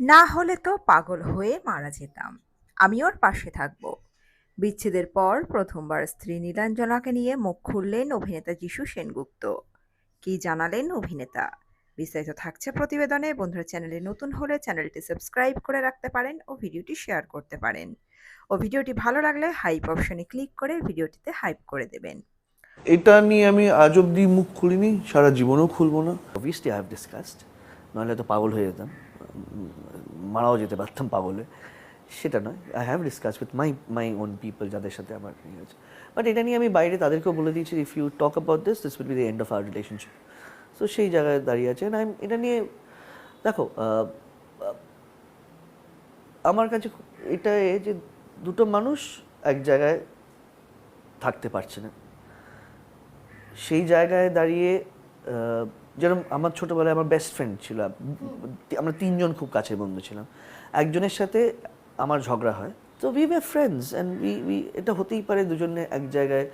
না হলে তো পাগল হয়ে মারা যেতাম। আমি ওর পাশে থাকব। বিচ্ছেদের পর প্রথমবার স্ত্রী নীলাঞ্জনাকে নিয়ে মুখ খুললেন অভিনেতা যিশু সেনগুপ্ত। কি জানালেন অভিনেতা? বিস্তারিত থাকছে প্রতিবেদনে। বন্ধুরা চ্যানেলে নতুন হলে চ্যানেলটি সাবস্ক্রাইব করে রাখতে পারেন ও ভিডিওটি শেয়ার করতে পারেন। ও ভিডিওটি ভালো লাগলে হাইপ অপশনে ক্লিক করে ভিডিওটিতে হাইপ করে দেবেন। এটা নিয়ে আমি আজ অব্দি মুখ খুলিনি সারা জীবনেও খুলবো না। অবভিয়াসলি আই হ্যাভ ডিসকাসড নাহলে তো পাগল হয়ে যেতাম। মারাও যেতে পারতাম পাগলে। সেটা নয়। I have discuss with my my own people যাদের সাথে আমার ইয়ে আছে। বাট এটা নিয়ে আমি বাইরে তাদেরকেও বলে দিয়েছি if you talk about this this will be the end of our relationship so সেই জায়গায় দাঁড়িয়ে আছে। না এটা নিয়ে, দেখো আমার কাছে এটা এ যে দুটো মানুষ এক জায়গায় থাকতে পারছে না। সেই জায়গায় দাঁড়িয়ে যেরকম আমার ছোটবেলায় আমার বেস্ট ফ্রেন্ড ছিল, আমরা তিনজন খুব কাছের বন্ধু ছিলাম। একজনের সাথে আমার ঝগড়া হয়। তো we were friends and we we এটা হতেই পারে দুজনে এক জায়গায়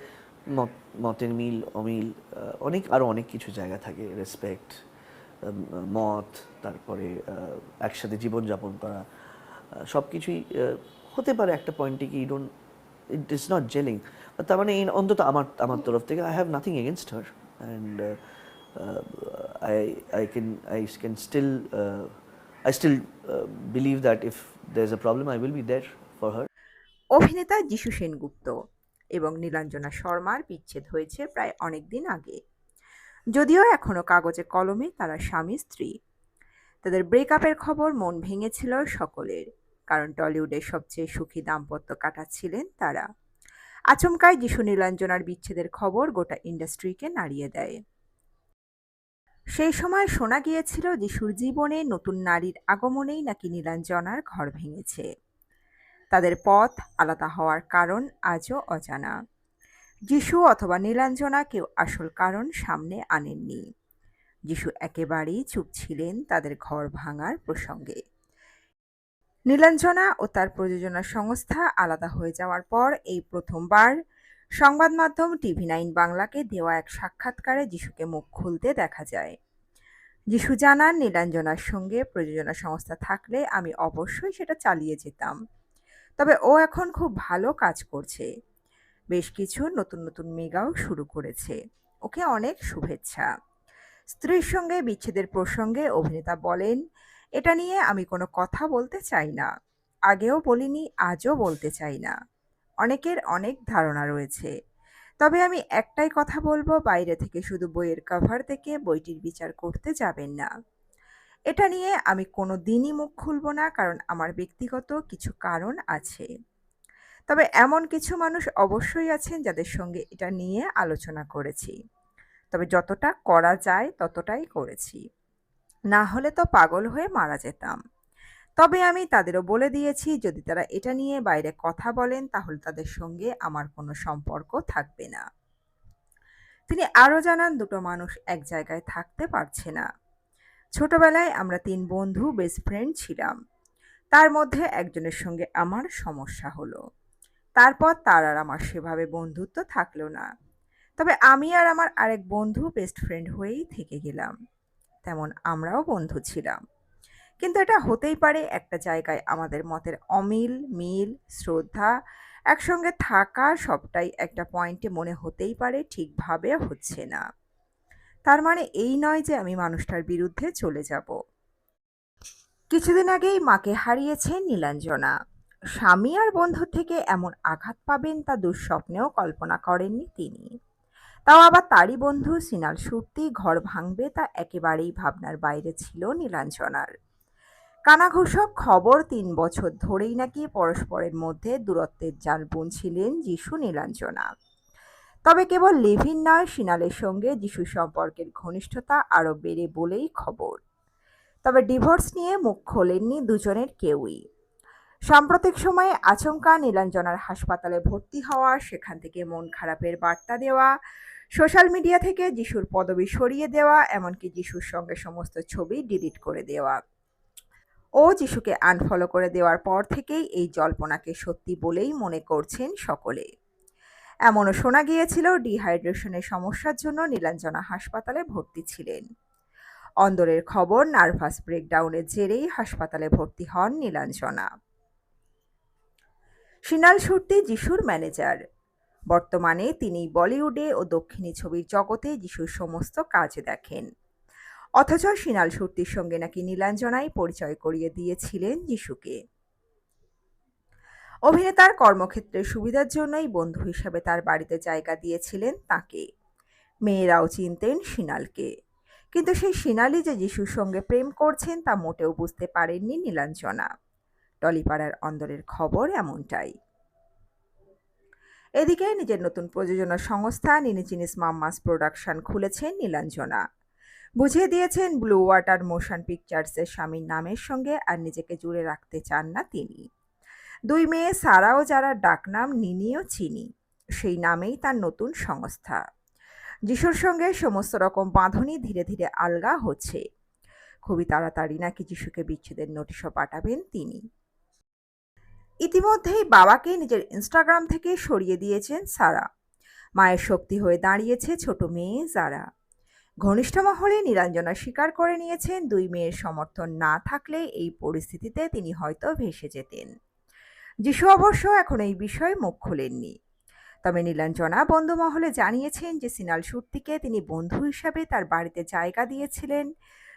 মত, মতের মিল, অমিল অনেক আরও অনেক কিছু জায়গা থাকে রেসপেক্ট মত, তারপরে একসাথে জীবনযাপন করা সব কিছুই হতে পারে একটা পয়েন্টে কি don't it is not gelling তার মানে অন্তত আমার আমার তরফ থেকে I have nothing against her and I I can I can still I still believe that if there is a problem I will be there for her অভিনেতা যিশু সেনগুপ্ত এবং নীলাঞ্জনা শর্মার বিচ্ছেদ হয়েছে প্রায় অনেক দিন আগে। যদিও এখনও কাগজে কলমে তারা স্বামী, স্ত্রী। তাদের ব্রেকআপের খবর মন ভেঙেছিল সকলের, কারণ টলিউডের সবচেয়ে সুখী দাম্পত্য কাটাচ্ছিলেন তারা। আচমকায় যিশু নীলাঞ্জনার বিচ্ছেদের খবর গোটা ইন্ডাস্ট্রিকে নাড়িয়ে দেয়। সেই সময় শোনা গিয়েছিল যিশুর জীবনে নতুন নারীর আগমনেই নাকি নীলাঞ্জনার ঘর ভেঙেছে। তাদের পথ আলাদা হওয়ার কারণ আজও অজানা। যিশু অথবা নীলাঞ্জনা কেউ আসল কারণ সামনে আনেননি। যিশু একেবারেই চুপ ছিলেন তাদের ঘর ভাঙার প্রসঙ্গে। নীলাঞ্জনা ও তার প্রযোজনা সংস্থা আলাদা হয়ে যাওয়ার পর এই প্রথমবার সংবাদ মাধ্যম টিভি নাইন বাংলাকে দেওয়া এক সাক্ষাৎকারে যিশুকে মুখ খুলতে দেখা যায়। যিশু জানান নীলাঞ্জনার সঙ্গে প্রযোজনা সংস্থা থাকলে আমি অবশ্যই সেটা চালিয়ে যেতাম। তবে ও এখন খুব ভালো কাজ করছে। বেশ কিছু নতুন নতুন মেগাও শুরু করেছে। ওকে অনেক শুভেচ্ছা। স্ত্রীর সঙ্গে বিচ্ছেদের প্রসঙ্গে অভিনেতা বলেন, এটা নিয়ে আমি কোনো কথা বলতে চাই না। আগেও বলিনি, আজও বলতে চাই না। অনেকের অনেক ধারণা রয়েছে। তবে আমি একটাই কথা বলব, বাইরে থেকে শুধু বইয়ের কভার দেখে বইটির বিচার করতে যাবেন না। এটা নিয়ে আমি কোনো দিনই মুখ খুলব না, কারণ আমার ব্যক্তিগত কিছু কারণ আছে। তবে এমন কিছু মানুষ অবশ্যই আছেন যাদের সঙ্গে এটা নিয়ে আলোচনা করেছি। তবে যতটা করা যায় ততটাই করেছি। না হলে তো পাগল হয়ে মারা যেতাম। তবে আমি তাদেরও বলে দিয়েছি, যদি তারা এটা নিয়ে বাইরে কথা বলেন, তাহলে তাদের সঙ্গে আমার কোনো সম্পর্ক থাকবে না। তিনি আরও জানান, দুটো মানুষ এক জায়গায় থাকতে পারছে না। ছোটবেলায় আমরা তিন বন্ধু বেস্ট ফ্রেন্ড ছিলাম। তার মধ্যে একজনের সঙ্গে আমার সমস্যা হলো। তারপর তার আর আমার সেভাবে বন্ধুত্ব থাকল না। তবে আমি আর আমার আরেক বন্ধু বেস্ট ফ্রেন্ড হয়েই থেকে গেলাম। তেমন আমরাও বন্ধু ছিলাম। কিন্তু এটা হতেই পারে একটা জায়গায় আমাদের মতের অমিল, মিল, শ্রদ্ধা একসঙ্গে থাকা সবটাই একটা পয়েন্টে মনে হতেই পারে, ঠিকভাবে হচ্ছে না। তার মানে এই নয় যে আমি মানুষটার বিরুদ্ধে চলে যাব। কিছুদিন আগেই মাকে হারিয়েছেন নীলাঞ্জনা। স্বামী আর বন্ধু থেকে এমন আঘাত পাবেন তা দুঃস্বপ্নেও কল্পনা করেননি তিনি। তাও আবার তারই বন্ধু, সিনাল সুরতি, ঘর ভাঙবে তা একেবারেই ভাবনার বাইরে ছিল নীলাঞ্জনার। কানাঘোষক খবর তিন বছর ধরেই নাকি পরস্পরের মধ্যে দূরত্বের জাল বুনছিলেন যিশু নীলাঞ্জনা। তবে কেবল লিভিন নয়, সিনালের সঙ্গে যিশু সম্পর্কের ঘনিষ্ঠতা আরও বেড়ে বলেই খবর। তবে ডিভোর্স নিয়ে মুখ খোলেননি দুজনের কেউই। সাম্প্রতিক সময়ে আচমকা নীলাঞ্জনার হাসপাতালে ভর্তি হওয়া, সেখান থেকে মন খারাপের বার্তা দেওয়া, সোশ্যাল মিডিয়া থেকে যিশুর পদবি সরিয়ে দেওয়া, এমনকি যিশুর সঙ্গে সমস্ত ছবি ডিলিট করে দেওয়া। ও যিশুকে আনফলো করে দেওয়ার পর থেকেই এই জল্পনাকে সত্যি বলেই মনে করছেন সকলে। এমনও শোনা গিয়েছিল, ডিহাইড্রেশনের সমস্যার জন্য নীলাঞ্জনা হাসপাতালে ভর্তি ছিলেন। অন্দরের খবর, নার্ভাস ব্রেকডাউনের জেরেই হাসপাতালে ভর্তি হন নীলাঞ্জনা। সিনাল সুরতি যিশুর ম্যানেজার। বর্তমানে তিনি বলিউডে ও দক্ষিণী ছবির জগতে যিশুর সমস্ত কাজ দেখেন। অথচ সিনাল সুরতির সঙ্গে নাকি নীলাঞ্জনাই পরিচয় করিয়ে দিয়েছিলেন যিশুকে। অভিনেতার কর্মক্ষেত্রের সুবিধার জন্যই বন্ধু হিসাবে তার বাড়িতে জায়গা দিয়েছিলেন তাকে। মেয়েরাও চিনতেন সিনালকে কিন্তু সেই সিনালি যে যিশুর সঙ্গে প্রেম করছেন তা মোটেও বুঝতে পারেননি নীলাঞ্জনা। টলিপাড়ার অন্দরের খবর এমনটাই। এদিকে নিজের নতুন প্রযোজনা সংস্থা নিনিচিনিস মাম্মাস প্রোডাকশন খুলেছেন নীলাঞ্জনা। বুঝিয়ে দিয়েছেন ব্লু ওয়াটার মোশন পিকচার্সের স্বামীর নামের সঙ্গে আর নিজেকে জুড়ে রাখতে চান না তিনি। দুই মেয়ে সারাও যারা ডাকনাম নিনিও চিনি, সেই নামেই তার নতুন সংস্থা। যিশুর সঙ্গে সমস্ত রকম বাঁধনই ধীরে ধীরে আলগা হচ্ছে। খুবই তাড়াতাড়ি নাকি যিশুকে বিচ্ছেদের নোটিশও পাঠাবেন তিনি। ইতিমধ্যেই বাবাকে নিজের ইনস্টাগ্রাম থেকে সরিয়ে দিয়েছেন সারা। মায়ের শক্তি হয়ে দাঁড়িয়েছে ছোট মেয়ে যারা। ঘনিষ্ঠ মহলে নীলাঞ্জনা স্বীকার করে নিয়েছেন দুই মেয়ের সমর্থন না থাকলে এই পরিস্থিতিতে তিনি হয়তো ভেসে যেতেন। যিশু অবশ্য এখন এই বিষয়ে মুখ খোলেননি। তবে নীলাঞ্জনা বন্ধু মহলে জানিয়েছেন যে সিনাল সুরতিকে তিনি বন্ধু হিসাবে তার বাড়িতে জায়গা দিয়েছিলেন,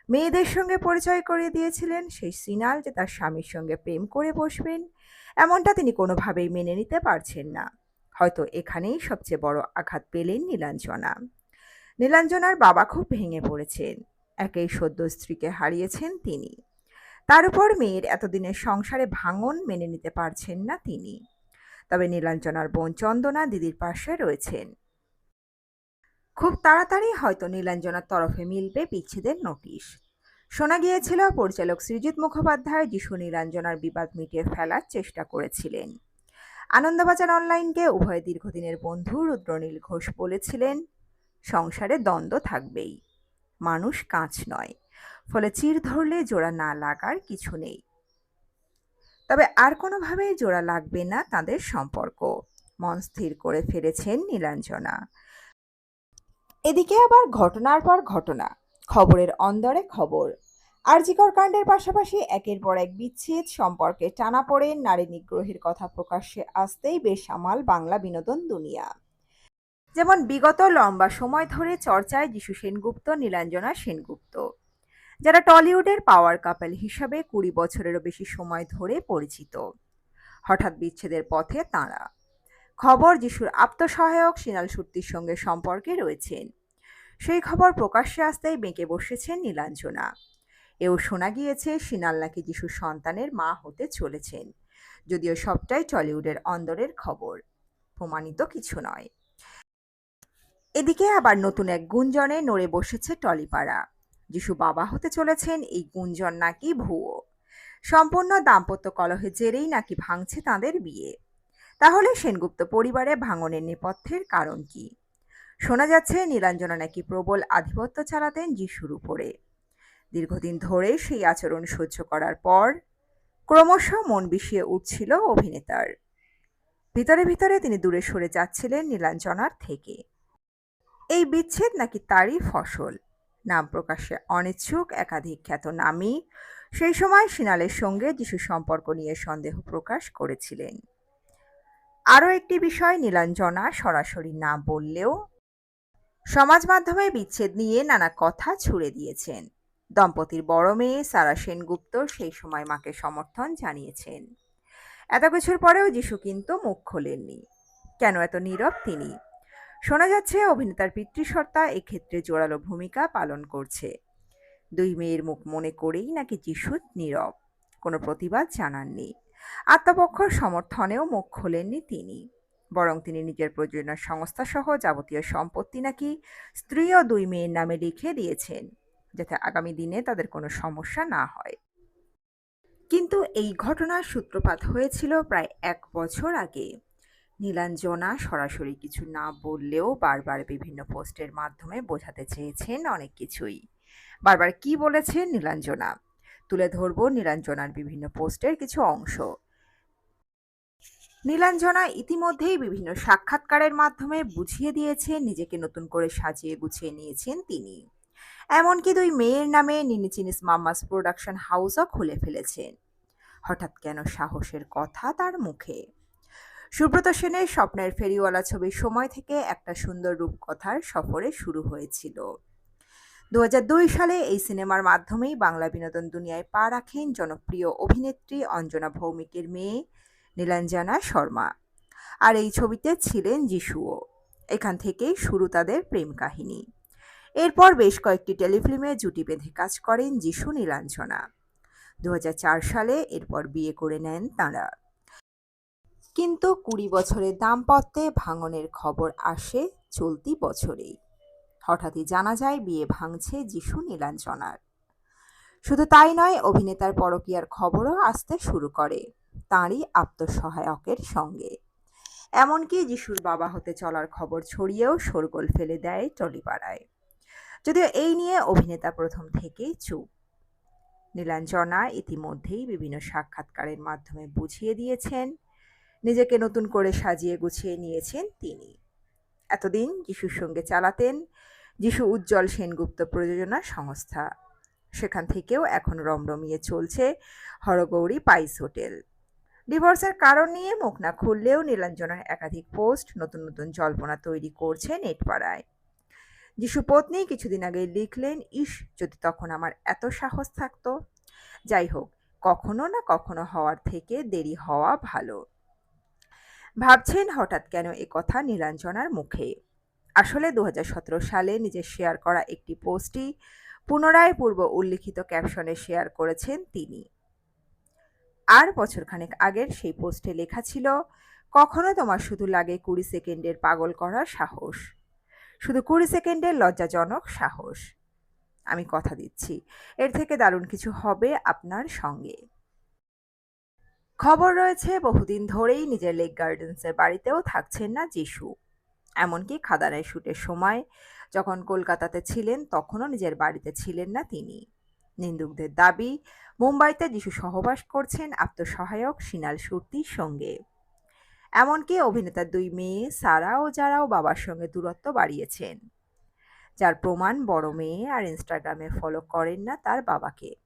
মেয়েদের সঙ্গে পরিচয় করে দিয়েছিলেন, সেই সিনাল যে তার স্বামীর সঙ্গে প্রেম করে বসবেন, এমনটা তিনি কোনোভাবেই মেনে নিতে পারছেন না। হয়তো এখানেই সবচেয়ে বড় আঘাত পেলেন নীলাঞ্জনা নীলাঞ্জনার বাবা খুব ভেঙে পড়েছেন। একেই সদ্য স্ত্রীকে হারিয়েছেন তিনি। তার উপর মেয়ের এতদিনের সংসারে ভাঙন মেনে নিতে পারছেন না তিনি। তবে নীলাঞ্জনার বোন চন্দনা দিদির পাশে রয়েছেন। খুব তাড়াতাড়ি হয়তো নীলাঞ্জনার তরফে মিলবে বিচ্ছেদের নোটিশ। শোনা গিয়েছিল, পরিচালক সৃজিত মুখোপাধ্যায় যিশু নীলাঞ্জনার বিবাদ মিটিয়ে ফেলার চেষ্টা করেছিলেন। আনন্দবাজার অনলাইনকে উভয় দীর্ঘদিনের বন্ধু রুদ্রনীল ঘোষ বলেছিলেন সংসারে দ্বন্দ্ব থাকবেই। মানুষ কাঁচ নয়, ফলে চির ধরলে জোড়া না লাগার কিছু নেই। তবে আর কোনোভাবেই জোড়া লাগবে না তাদের সম্পর্ক, মন স্থির করে ফেলেছেন নীলাঞ্জনা। এদিকে আবার ঘটনার পর ঘটনা, খবরের অন্দরে খবর। আরজিকর কাণ্ডের পাশাপাশি একের পর এক বিচ্ছেদ সম্পর্কে টানা পড়ে নারী নিগ্রহের কথা প্রকাশ্যে আসতেই বেসামাল বাংলা বিনোদন দুনিয়া। যেমন বিগত লম্বা সময় ধরে চর্চায় যিশু সেনগুপ্ত, নীলাঞ্জনা সেনগুপ্ত। যারা টলিউডের পাওয়ার কাপেল হিসাবে কুড়ি বছরেরও বেশি সময় ধরে পরিচিত। হঠাৎ বিচ্ছেদের পথে তাঁরা। খবর যিশুর আত্মসহায়ক সিনাল সুত্তির সঙ্গে সম্পর্কে রয়েছেন। সেই খবর প্রকাশ্যে আসতেই বেঁকে বসেছেন নীলাঞ্জনা। এও শোনা গিয়েছে, সিনাল নাকি যিশুর সন্তানের মা হতে চলেছেন। যদিও সবটাই টলিউডের অন্দরের খবর। প্রমাণিত কিছু নয়। এদিকে আবার নতুন এক গুঞ্জনে নড়ে বসেছে টলিপাড়া। যিশু বাবা হতে চলেছেন এই গুঞ্জন নাকি ভুয়ো। সম্পূর্ণ দাম্পত্য কলহের জেরেই নাকি ভাঙছে তাদের বিয়ে। তাহলে সেনগুপ্ত পরিবারে ভাঙনের নেপথ্যের কারণ কি? শোনা যাচ্ছে, নীলাঞ্জনা নাকি প্রবল আধিপত্য চালাতেন যিশুর উপরে। দীর্ঘদিন ধরে সেই আচরণ সহ্য করার পর ক্রমশ মন বিষিয়ে উঠছিল অভিনেতার। ভিতরে ভিতরে তিনি দূরে সরে যাচ্ছিলেন নীলাঞ্জনার থেকে। এই বিচ্ছেদ নাকি তারই ফসল? নাম প্রকাশে অনিচ্ছুক, একাধিক খ্যাত নামী। সেই সময় সিনালের সঙ্গে যিশু সম্পর্ক নিয়ে সন্দেহ প্রকাশ করেছিলেন। আরও একটি বিষয় নীলাঞ্জনা সরাসরি না বললেও সমাজ মাধ্যমে বিচ্ছেদ নিয়ে নানা কথা ছুড়ে দিয়েছেন। দম্পতির বড় মেয়ে সারা সেনগুপ্ত সেই সময় মাকে সমর্থন জানিয়েছেন। এত কিছুর পরেও যিশু কিন্তু মুখ খোলেননি। কেন এত নীরব তিনি? শোনা যাচ্ছে অভিনেতার পিতৃসত্তা এক্ষেত্রে জোরালো ভূমিকা পালন করছে। দুই মেয়ের মুখ মনে করেই নাকি যিশু নীরব। কোনো প্রতিবাদ জানাননি। আত্মপক্ষর সমর্থনেও মুখ খোলেননি তিনি। বরং তিনি নিজের প্রযোজনা সংস্থা সহ যাবতীয় সম্পত্তি নাকি স্ত্রী ও দুই মেয়ের নামে লিখে দিয়েছেন, যাতে আগামী দিনে তাদের কোনো সমস্যা না হয়। কিন্তু এই ঘটনার সূত্রপাত হয়েছিল প্রায় এক বছর আগে। নীলাঞ্জনা সরাসরি কিছু না বললেও বারবার বিভিন্ন পোস্টের মাধ্যমে বোঝাতে চেয়েছেন অনেক কিছুই। বারবার কি বলেছেন নীলাঞ্জনা? তুলে ধরব নীলাঞ্জনার বিভিন্ন পোস্টের কিছু অংশ। নীলাঞ্জনা ইতিমধ্যেই বিভিন্ন সাক্ষাৎকারের মাধ্যমে বুঝিয়ে দিয়েছেন নিজেকে নতুন করে সাজিয়ে গুছিয়ে নিয়েছেন তিনি। এমনকি দুই মেয়ের নামে নিনিচিনিস মাম্মাস প্রোডাকশন হাউসও খুলে ফেলেছেন। হঠাৎ কেন সাহসের কথা তার মুখে? সুব্রত সেনের স্বপ্নের ফেরিওয়ালা ছবির সময় থেকে একটা সুন্দর রূপকথার সফরে শুরু হয়েছিল। দু হাজার দুই সালে এই সিনেমার মাধ্যমেই বাংলা বিনোদন দুনিয়ায় পা রাখেন জনপ্রিয় অভিনেত্রী অঞ্জনা ভৌমিকের মেয়ে নীলাঞ্জনা শর্মা। আর এই ছবিতে ছিলেন যিশুও। এখান থেকেই শুরু তাদের প্রেম কাহিনী। এরপর বেশ কয়েকটি টেলিফিল্মে জুটি বেঁধে কাজ করেন যিশু নীলাঞ্জনা। দু হাজার চার সালে এরপর বিয়ে করে নেন তাঁরা। কিন্তু কুড়ি বছরের দাম্পত্যে ভাঙনের খবর আসে চলতি বছরেই। হঠাৎই জানা যায়, বিয়ে ভাঙছে যিশু নীলাঞ্জনার। শুধু তাই নয়, অভিনেতার পরকীয়ার খবরও আসতে শুরু করে তাঁরই আত্মসহায়কের সঙ্গে। এমনকি যিশুর বাবা হতে চলার খবর ছড়িয়েও শোরগোল ফেলে দেয় টলিপাড়ায়। যদিও এই নিয়ে অভিনেতা প্রথম থেকেই চুপ। নীলাঞ্জনা ইতিমধ্যেই বিভিন্ন সাক্ষাৎকারের মাধ্যমে বুঝিয়ে দিয়েছেন নিজেকে নতুন করে সাজিয়ে গুছিয়ে নিয়েছেন তিনি। এতদিন যিশুর সঙ্গে চালাতেন যিশু উজ্জ্বল সেনগুপ্ত প্রযোজনা সংস্থা। সেখান থেকেও এখন রমরমিয়ে চলছে হরগৌরী পাইস হোটেল। ডিভোর্সের কারণ নিয়ে মুখ না খুললেও নীলাঞ্জনার একাধিক পোস্ট নতুন নতুন জল্পনা তৈরি করছে নেটপাড়ায় যিশু পত্নী কিছুদিন আগে লিখলেন ইস যদি তখন আমার এত সাহস থাকতো। যাই হোক, কখনো না কখনো হওয়ার থেকে দেরি হওয়া ভালো। ভাবছেন হঠাৎ কেন এ কথা নীলাঞ্জনার মুখে? আসলে দু হাজার সতেরো সালে নিজের শেয়ার করা একটি পোস্টই পুনরায় পূর্ব উল্লিখিত ক্যাপশনে শেয়ার করেছেন তিনি। আর বছরখানেক আগের সেই পোস্টে লেখা ছিল, কখনো তোমার শুধু লাগে কুড়ি সেকেন্ডের পাগল করার সাহস। শুধু কুড়ি সেকেন্ডের লজ্জাজনক সাহস। আমি কথা দিচ্ছি। এর থেকে দারুণ কিছু হবে আপনার সঙ্গে। খবর রয়েছে, বহুদিন ধরেই নিজের লেক গার্ডেন্সের বাড়িতেও থাকছেন না যিশু। এমনকি খাদানের শুটের সময় যখন কলকাতাতে ছিলেন, তখনও নিজের বাড়িতে ছিলেন না তিনি। নিন্দুকদের দাবি, মুম্বাইতে যিশু সহবাস করছেন আত্মসহায়ক সিনাল সুরতির সঙ্গে। এমনকি অভিনেতার দুই মেয়ে সারা ও যারাও বাবার সঙ্গে দূরত্ব বাড়িয়েছেন। যার প্রমাণ বড় মেয়ে আর ইনস্টাগ্রামে ফলো করেন না তার বাবাকে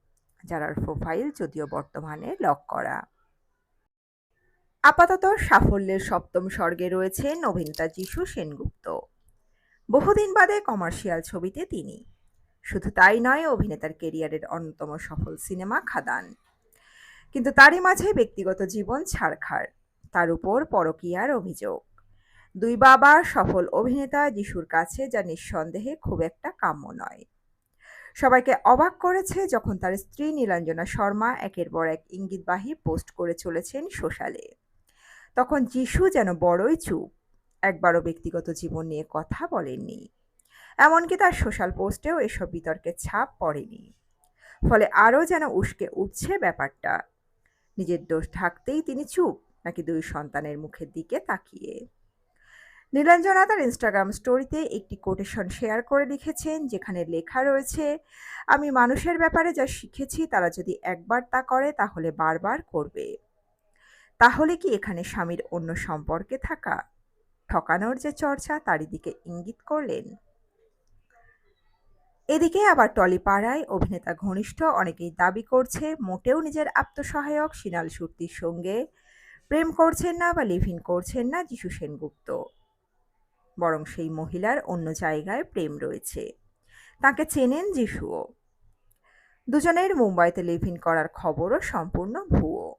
যারার প্রোফাইল যদিও বর্তমানে লক করা। আপাতত সাফল্যের সপ্তম স্বর্গে রয়েছেন অভিনেতা যিশু সেনগুপ্ত। বহুদিন বাদে কমার্শিয়াল ছবিতে তিনি। শুধু তাই নয়, অভিনেতার কেরিয়ারের অন্যতম সফল সিনেমা খাদান। কিন্তু তারই মাঝে ব্যক্তিগত জীবন ছাড়খাড় তার উপর পরকীয়ার অভিযোগ। দুই বাবা সফল অভিনেতা যিশুর কাছে যা নিঃসন্দেহে খুব একটা কাম্য নয়। সবাইকে অবাক করেছে যখন তার স্ত্রী নীলাঞ্জনা শর্মা একের পর এক ইঙ্গিতবাহী পোস্ট করে চলেছেন সোশ্যালে। তখন যিশু যেন বড়ই চুপ, একবারও ব্যক্তিগত জীবন নিয়ে কথা বলেননি। এমনকি তার সোশ্যাল পোস্টেও এসব বিতর্কের ছাপ পড়েনি। ফলে আরও যেন উস্কে উঠছে ব্যাপারটা। নিজের দোষ ঢাকতেই তিনি চুপ, নাকি দুই সন্তানের মুখের দিকে তাকিয়ে। নীলাঞ্জনা তার ইনস্টাগ্রাম স্টোরিতে একটি কোটেশন শেয়ার করে লিখেছেন, যেখানে লেখা রয়েছে, আমি মানুষের ব্যাপারে যা শিখেছি, তারা যদি একবার তা করে, তাহলে বারবার করবে। তাহলে কি এখানে স্বামীর অন্য সম্পর্কে থাকা? ঠকানোর যে চর্চা তারই দিকে ইঙ্গিত করলেন। এদিকে আবার টলিপাড়ায় অভিনেতা ঘনিষ্ঠ অনেকেই দাবি করছে, মোটেও নিজের আত্মসহায়ক সিনাল সুরতির সঙ্গে প্রেম করছেন না বা লিভিন করছেন না যিশু সেনগুপ্ত। বরং সেই মহিলার অন্য জায়গায় প্রেম রয়েছে। তাকে চেনেন যিশুও। দুজনের মুম্বাইতে লিভিন করার খবরও সম্পূর্ণ ভুয়ো।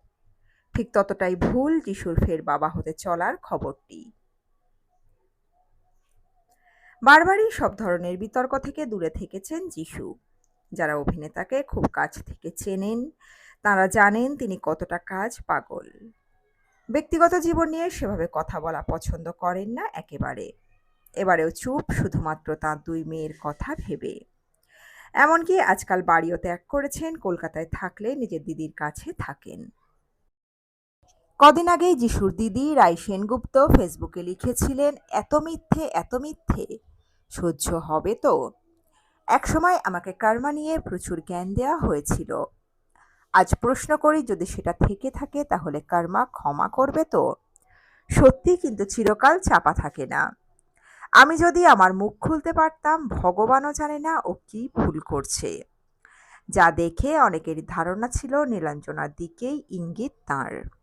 ঠিক ততটাই ভুল যিশুর ফের বাবা হতে চলার খবরটি। বারবারই সব ধরনের বিতর্ক থেকে দূরে থেকেছেন যিশু। যারা অভিনেতাকে খুব কাছ থেকে চেনেন, তারা জানেন তিনি কতটা কাজ পাগল। ব্যক্তিগত জীবন নিয়ে সেভাবে কথা বলা পছন্দ করেন না একেবারে। এবারেও চুপ, শুধুমাত্র তাঁর দুই মেয়ের কথা ভেবে। এমনকি আজকাল বাড়িও ত্যাগ করেছেন, কলকাতায় থাকলে নিজের দিদির কাছে থাকেন। কদিন আগেই যিশুর দিদি রাই সেনগুপ্ত ফেসবুকে লিখেছিলেন, এত মিথ্যে এত মিথ্যে, সহ্য হবে তো? একসময় আমাকে কর্মা নিয়ে প্রচুর জ্ঞান দেওয়া হয়েছিল। আজ প্রশ্ন করি, যদি সেটা থেকে থাকে, তাহলে কর্মা ক্ষমা করবে তো? সত্যি কিন্তু চিরকাল চাপা থাকে না। আমি যদি আমার মুখ খুলতে পারতাম, ভগবানও জানে না ও কি ভুল করছে। যা দেখে অনেকেরই ধারণা ছিল, নীলাঞ্জনার দিকেই ইঙ্গিত তাঁর।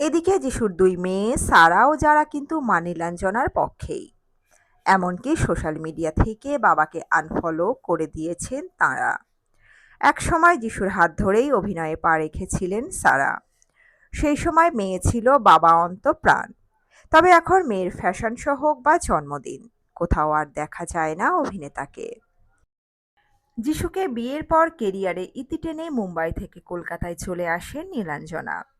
এদিকে যিশুর দুই মেয়ে সারা ও যারা কিন্তু মা নীলাঞ্জনার পক্ষেই। এমনকি সোশ্যাল মিডিয়া থেকে বাবাকে আনফলো করে দিয়েছেন তাঁরা। একসময় যিশুর হাত ধরেই অভিনয়ে পা রেখেছিলেন সারা। সেই সময় মেয়ে ছিল বাবা অন্ত প্রাণ তবে এখন মেয়ের ফ্যাশন শো হোক বা জন্মদিন, কোথাও আর দেখা যায় না অভিনেতাকে। যিশুকে বিয়ের পর কেরিয়ারে ইতি টেনে মুম্বাই থেকে কলকাতায় চলে আসেন নীলাঞ্জনা।